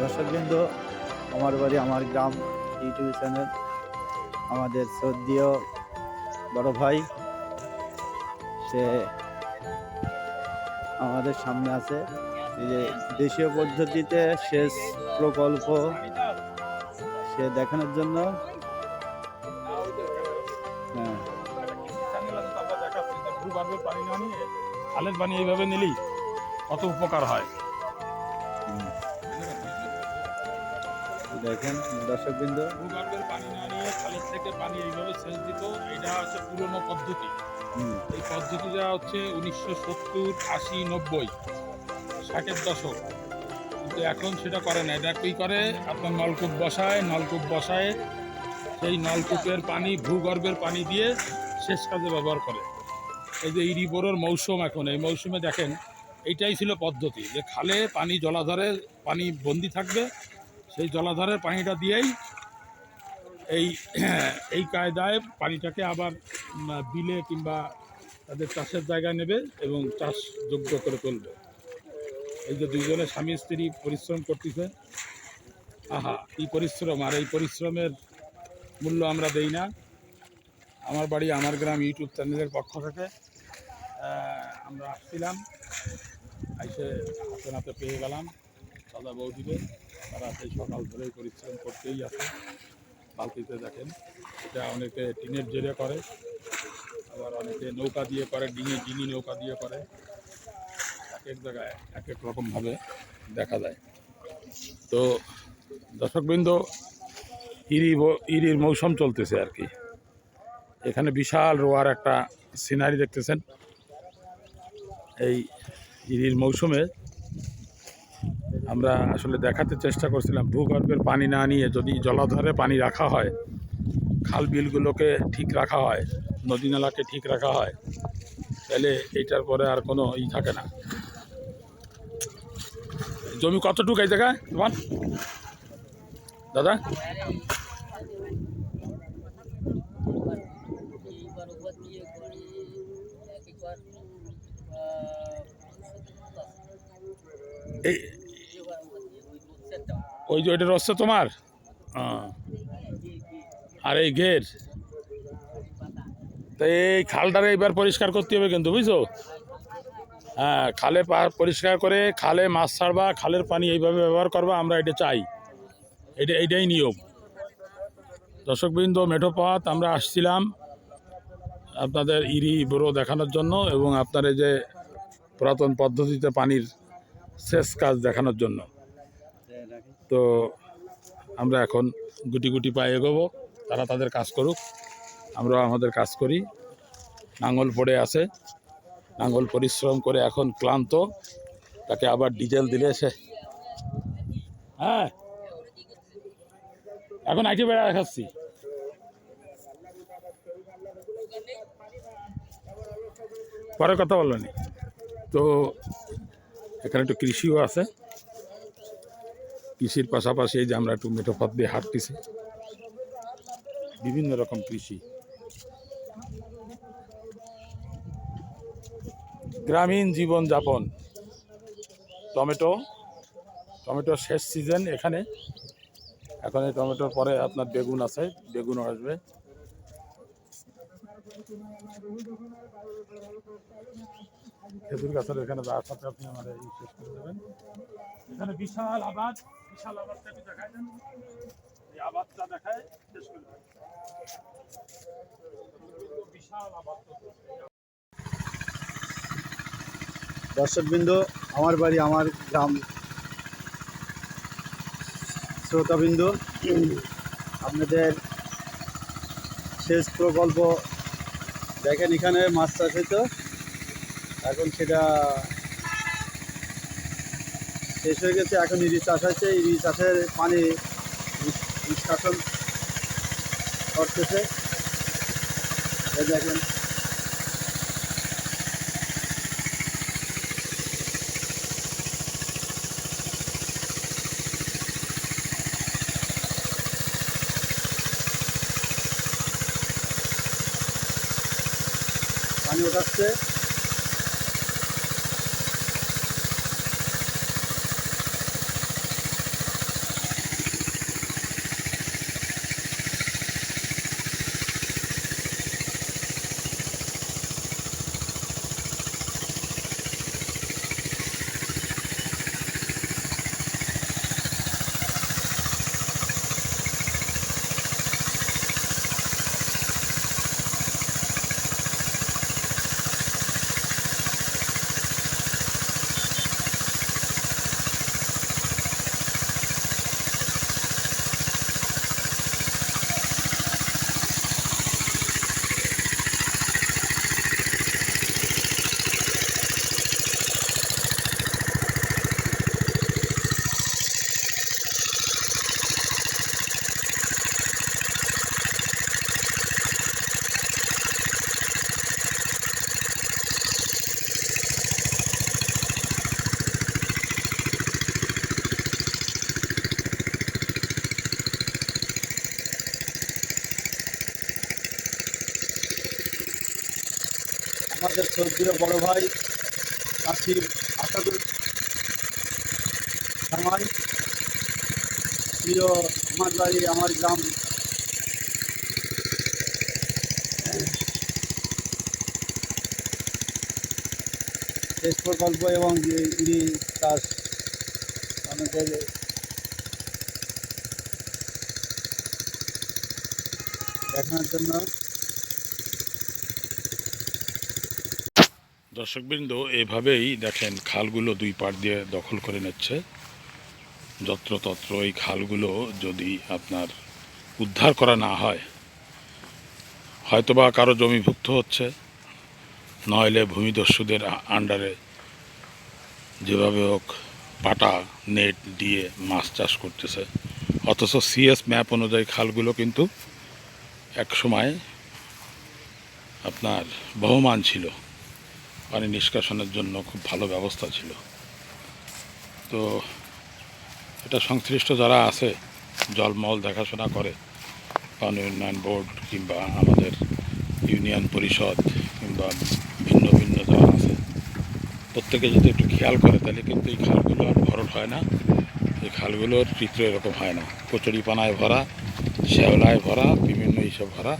দর্শকবৃন্দ, আমার বাড়ি, আমার গ্রাম, ইউটিউব চ্যানেল, আমাদের শ্রদ্ধীয় বড় ভাই, সে আমাদের সামনে আছে। যে দেশীয় পদ্ধতিতে সেচ প্রকল্প সে দেখানোর জন্য। হ্যাঁ। ভূগর্ভের পানি না নিয়ে এইভাবে নিলেই কত উপকার হয়। দেখেন দর্শকবৃন্দ। ভূগর্ভের পানি না নিয়ে খালের থেকে পানি এইভাবে সেচ দিত এটা হচ্ছে পুরনো পদ্ধতি। এই পদ্ধতিটা হচ্ছে উনিশশো সত্তর আশি নব্বই ষাটের দশক। কিন্তু এখন সেটা করে না এটা কী করে? আপনার নলকূপ বসায় নলকূপ বসায় সেই নলকূপের পানি ভূগর্ভের পানি দিয়ে শেষ কাজে ব্যবহার করে। এই যে ইরি বোরোর মৌসুম এখন এই মৌসুমে দেখেন এইটাই ছিল পদ্ধতি যে খালে পানি জলাধারে পানি বন্দি থাকবে সেই জলাধারের পানিটা দিয়েই এই এই কায়দায় পানিটাকে আবার বিলে কিংবা তাদের চাষের জায়গায় নেবে এবং চাষযোগ্য করে তুলবে। এই যে দুইজনে স্বামী স্ত্রী পরিশ্রম করতেছে, আহা এই পরিশ্রম! আর এই পরিশ্রমের মূল্য আমরা দেই না। আমার বাড়ি, আমার গ্রাম ইউটিউব চ্যানেলের পক্ষ থেকে আমরা আসছিলাম, এসে হাতে নাতে পেয়ে গেলাম, দাদা বৌদিকে তারা সেই সকাল ধরেই পরিশ্রম করতেই আছে বালতিতে দেখেন, এটা অনেকে টিনের জেরে করে, আবার অনেকে নৌকা দিয়ে করে, ডিঙি ডিঙি নৌকা দিয়ে করে। এক এক জায়গায় এক এক রকমভাবে দেখা যায়। তো দর্শকবৃন্দ, ইরি ইরির মৌসুম চলতেছে আর কি। এখানে বিশাল রোয়ার একটা সিনারি দেখতেছেন। এই ইরির মৌসুমে আমরা আসলে দেখাতে চেষ্টা করছিলাম, ভূগর্ভের পানি না নিয়ে যদি জলাধারে পানি রাখা হয়, খাল বিলগুলোকে ঠিক রাখা হয়, নদী নালাকে ঠিক রাখা হয়, তাহলে এইটার পরে আর কোনো ই থাকে না। জমি কতটুকু এই জায়গায়, তোমার? দাদা? এই এবার ওপর দিয়ে ওই রোডসেটটা ওই যে ওইটা রচ্ছে তোমার? আর এই ঘের? তো এই খালটারে এবার পরিষ্কার করতে হবে কিন্তু বুঝছ? হ্যাঁ খালে পা- পরিষ্কার করে খালে মাছ ছাড়বা খালের পানি এইভাবে ব্যবহার করবা আমরা এটা চাই। এটা এইটাই নিয়ম। দর্শকবৃন্দ মেঠোপাত আমরা আসছিলাম আপনাদের ইরি বড়ো দেখানোর জন্য এবং আপনার এই যে পুরাতন পদ্ধতিতে পানির শেষ কাজ দেখানোর জন্য। তো আমরা এখন গুটি গুটি পায়ে এগোবো। তারা তাদের কাজ করুক। আমরা আমাদের কাজ করি। নাঙ্গল পড়ে আছে। নাঙ্গল পরিশ্রম করে এখন ক্লান্ত। তাকে আবার ডিজেল দিলে সে। হ্যাঁ। এখন আইটি বেড়া দেখাচ্ছি। পরে কথা বলনি তো এখানে একটু কৃষিও আছে। কৃষির পাশাপাশি এই যে আমরা একটু মেঠোপথ দিয়ে হাঁটতেছি। বিভিন্ন রকম কৃষি। গ্রামীণ জীবন যাপন টমেটো, টমেটোর শেষ সিজন এখানে। এখন এই টমেটোর পরে আপনার বেগুন আছে, বেগুনও আসবে। খেজুর গাছের এখানে যা আছে, আপনি আমার এই শেষ করে দেবেন। এখানে বিশাল আবাদ, বিশাল আবাদটা একটু দেখায় দেন। এই আবাদটা দেখায় শেষ করে বিশাল আবাদ তো। দর্শকবৃন্দ, আমার বাড়ি, আমার গ্রাম। শ্রোতাবৃন্দ, আপনাদের সেচ প্রকল্প দেখেন এখানে মাছ চাষ হতো এখন সেটা শেষ হয়ে গেছে, এখন ইরি চাষ হয়েছে। ইরি চাষের পানি নিষ্কাশন করতেছে। দেখেন। পানি ওঠাচ্ছে। আমাদের শ্রদ্ধীয় বড় ভাই কাশির আসাদুল সামাই প্রিয় আমার বাড়ি, আমার গ্রাম। সেচ প্রকল্প এবং ইরি চাষ আমাদের দেখানোর জন্য দর্শকবৃন্দ, এভাবেই দেখেন খালগুলো দুই পাড় দিয়ে দখল করে নিচ্ছে। যত্রতত্র এই খালগুলো যদি আপনার উদ্ধার করা না হয়, হয়তোবা কারও জমিভুক্ত হচ্ছে। নইলে ভূমিদস্যুদের আন্ডারে যেভাবে হোক পাটা, নেট দিয়ে মাছ চাষ করতেছে। অথচ সিএস ম্যাপ অনুযায়ী খালগুলো কিন্তু এক সময় আপনার বহমান ছিল। পানি নিষ্কাশনের জন্য খুব ভালো ব্যবস্থা ছিল। তো এটা সংশ্লিষ্ট যারা আছে, জলমল দেখাশোনা করে, পানি উন্নয়ন বোর্ড কিংবা আমাদের ইউনিয়ন পরিষদ কিংবা ভিন্ন ভিন্ন যারা আছে, প্রত্যেকে যদি একটু খেয়াল করে, তাহলে কিন্তু এই খালগুলো আর ভরট হয় না। এই খালগুলোর চিত্র এরকম হয় না। কচুরি পানায় ভরা, শ্যাওলায় ভরা, বিভিন্ন এইসব ভরা,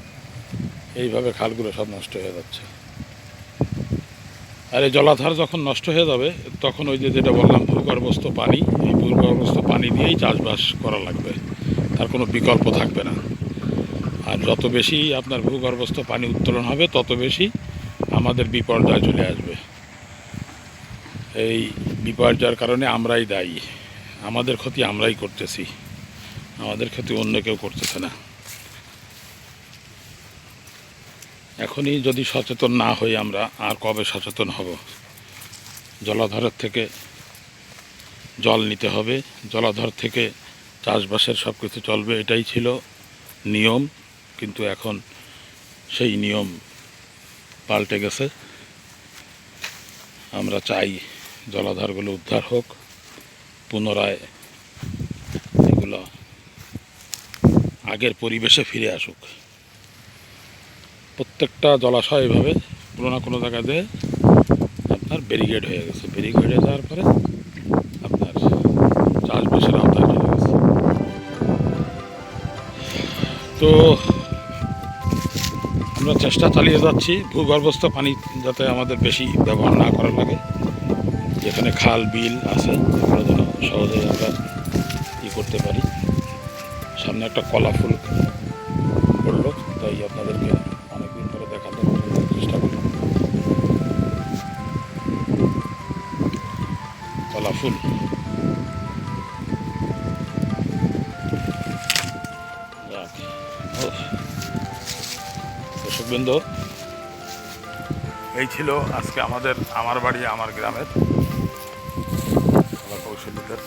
এইভাবে খালগুলো সব নষ্ট হয়ে যাচ্ছে। আর এই জলাধার যখন নষ্ট হয়ে যাবে, তখন ওই যে যেটা বললাম, ভূগর্ভস্থ পানি, এই ভূগর্ভস্থ পানি দিয়েই চাষবাস করা লাগবে। তার কোনো বিকল্প থাকবে না। আর যত বেশি আপনার ভূগর্ভস্থ পানি উত্তোলন হবে, তত বেশি আমাদের বিপর্যয় চলে আসবে। এই বিপর্যয়ের কারণে আমরাই দায়ী। আমাদের ক্ষতি আমরাই করতেছি। আমাদের ক্ষতি অন্য কেউ করতেছে না। এখনই যদি সচেতন না হই আমরা, আর কবে সচেতন হব? জলাধারের থেকে জল নিতে হবে। জলাধার থেকে চাষবাসের সব কিছু চলবে, এটাই ছিল নিয়ম। কিন্তু এখন সেই নিয়ম পাল্টে গেছে। আমরা চাই জলাধারগুলো উদ্ধার হোক। পুনরায় এগুলো আগের পরিবেশে ফিরে আসুক। প্রত্যেকটা জলাশয় এভাবে কোনো না কোনো জায়গাতে আপনার ব্যারিকেড হয়ে গেছে। ব্যারিকেড হয়ে যাওয়ার পরে আপনার চাষবাসের আওতায় চলে গেছে। তো আমরা চেষ্টা চালিয়ে যাচ্ছি। ভূগর্ভস্থ পানি যাতে আমাদের বেশি ব্যবহার না করা লাগে। যেখানে খাল, বিল আছে, এগুলো যেন সহজেই আমরা ই করতে পারি। সামনে একটা কলা ফুল পড়ল, তাই আপনাদেরকে চেষ্টা করলাম। কলা ফুল। দর্শকবৃন্দ, এই ছিল আজকে আমাদের, আমার বাড়ি, আমার গ্রামের কলা কৌশলীদের